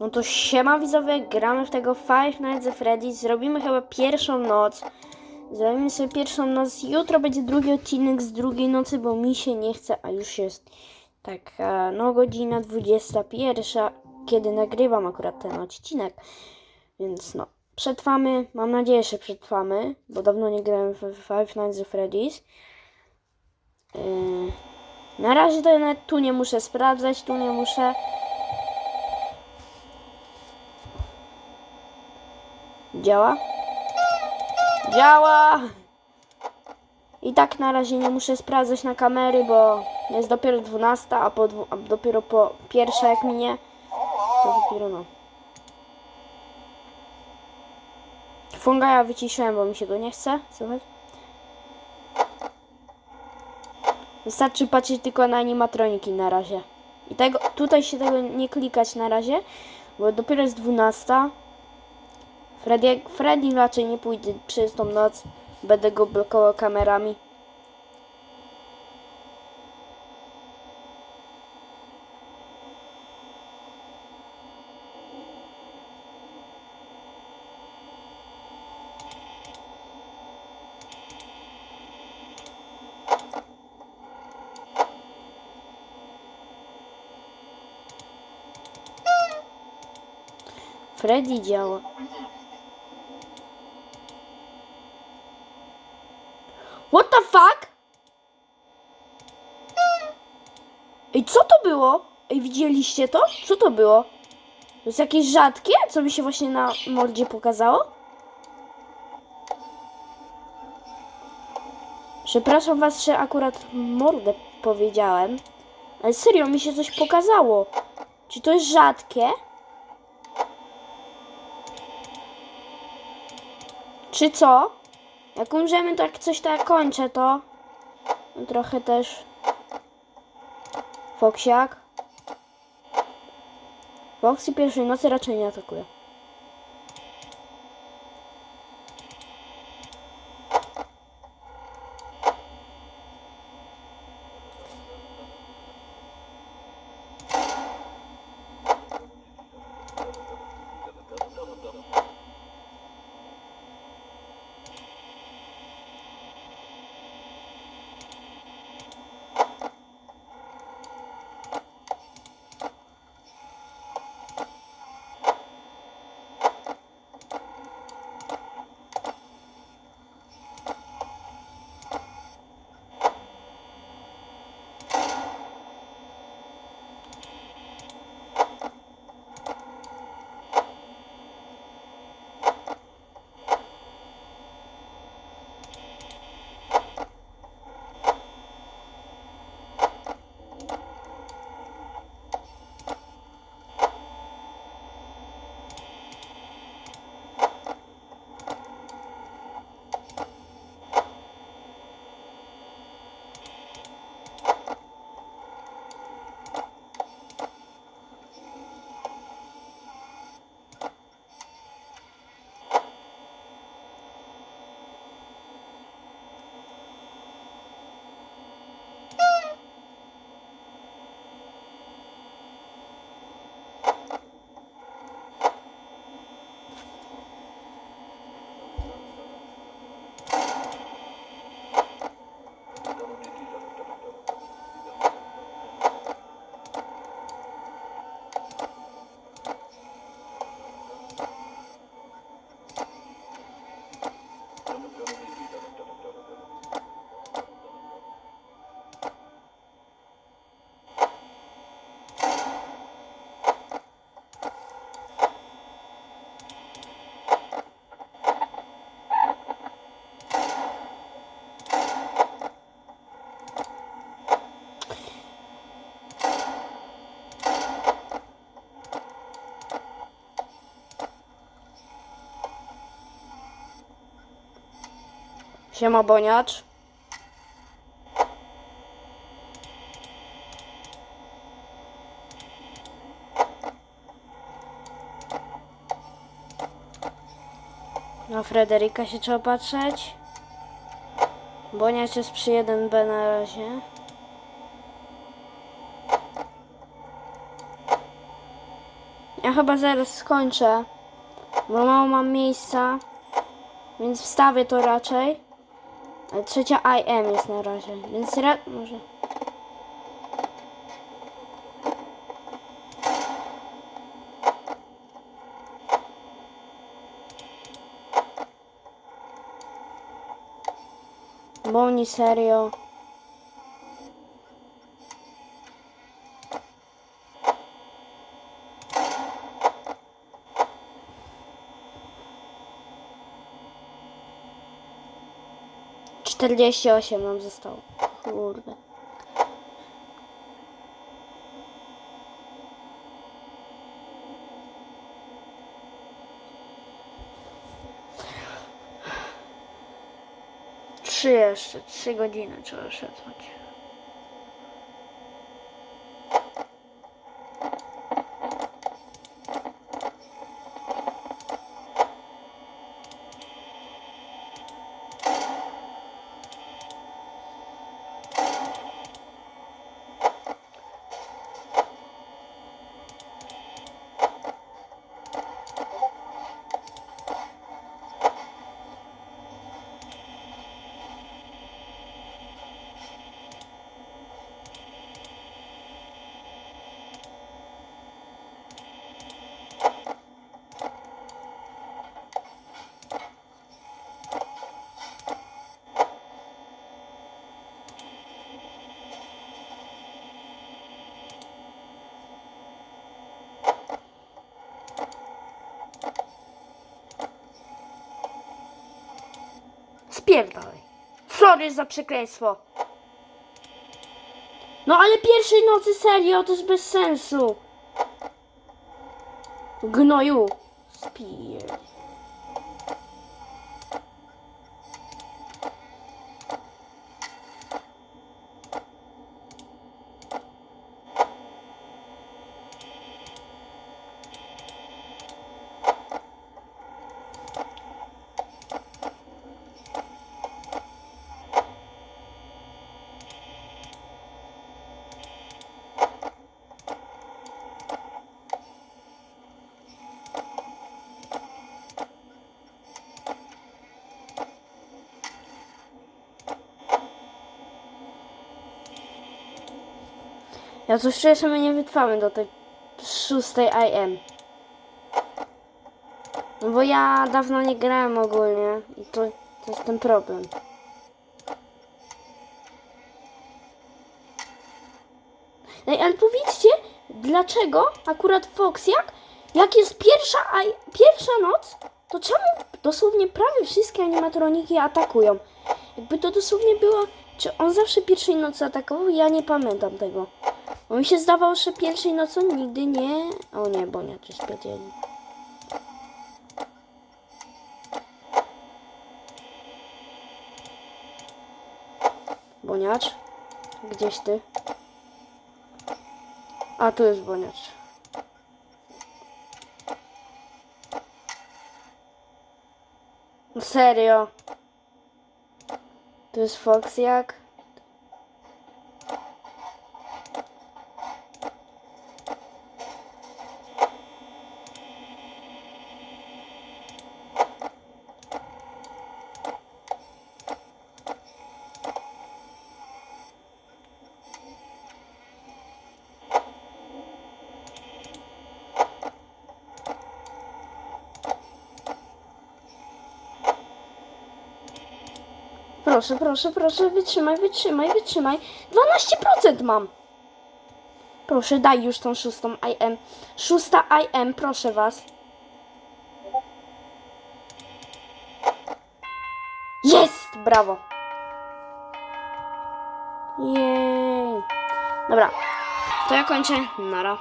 No to siema widzowie, gramy w tego Five Nights at Freddy's. Zrobimy chyba pierwszą noc. Zrobimy sobie pierwszą noc. Jutro będzie drugi odcinek z drugiej nocy, bo mi się nie chce, a już jest taka no godzina 21, kiedy nagrywam akurat ten odcinek. Więc no, przetrwamy. Mam nadzieję, że przetrwamy, bo dawno nie grałem w Five Nights at Freddy's. Yy, na razie to nawet tu nie muszę sprawdzać, tu nie muszę. Działa? Działa! I tak na razie nie muszę sprawdzać na kamery, bo jest dopiero 12, a, po a dopiero po pierwsza jak minie, to dopiero no. Fungaja wyciszyłem, bo mi się go nie chce. Wystarczy patrzeć tylko na animatroniki na razie. I tego, tutaj się tego nie klikać na razie, bo dopiero jest 12. Freddy, Freddy raczej nie pójdzie przez tą noc. Będę go blokował kamerami. Freddy działa. What the fuck? Ej, co to było? Ej, widzieliście to? Co to było? To jest jakieś rzadkie, co mi się właśnie na mordzie pokazało? Przepraszam was, że akurat mordę powiedziałem. Ale serio, mi się coś pokazało. Czy to jest rzadkie? Czy co? Jak umrzemy, to jak coś tak kończę, to no trochę też Foksiak. Foxy pierwszej nocy raczej nie atakuje. Siema Boniacz. Na Frederika się trzeba patrzeć. Boniacz jest przy 1B na razie. Ja chyba zaraz skończę, bo mało mam miejsca, więc wstawię to raczej. Ale trzecia IM jest na razie, więc ra może. Bo oni serio. Czterdzieści osiem nam zostało. Kurde. Trzy jeszcze, trzy godziny trzeba przetrwać. Spierdalaj. Sorry za przekleństwo. No ale pierwszej nocy serio, to jest bez sensu. Gnoju. Spier. Ja coś czuję, że my nie wytrwamy do tej szóstej IM. No bo ja dawno nie grałem ogólnie i to, to jest ten problem. Ej, ale powiedzcie, dlaczego akurat Foxjak, jak jest pierwsza, pierwsza noc, to czemu dosłownie prawie wszystkie animatroniki atakują? Jakby to dosłownie było, czy on zawsze pierwszej nocy atakował? Ja nie pamiętam tego. Bo mi się zdawało, że pierwszej nocą nigdy nie... O nie, bo nie, coś spiedzieli. Boniacz? Gdzieś ty? A, tu jest boniacz. No serio? Tu jest Foxjak? Proszę, proszę, proszę, wytrzymaj, wytrzymaj, wytrzymaj. 12% mam. Proszę, daj już tą szóstą IM. Szósta IM, proszę was. Jest! Brawo. Jej. Dobra. To ja kończę. Nara.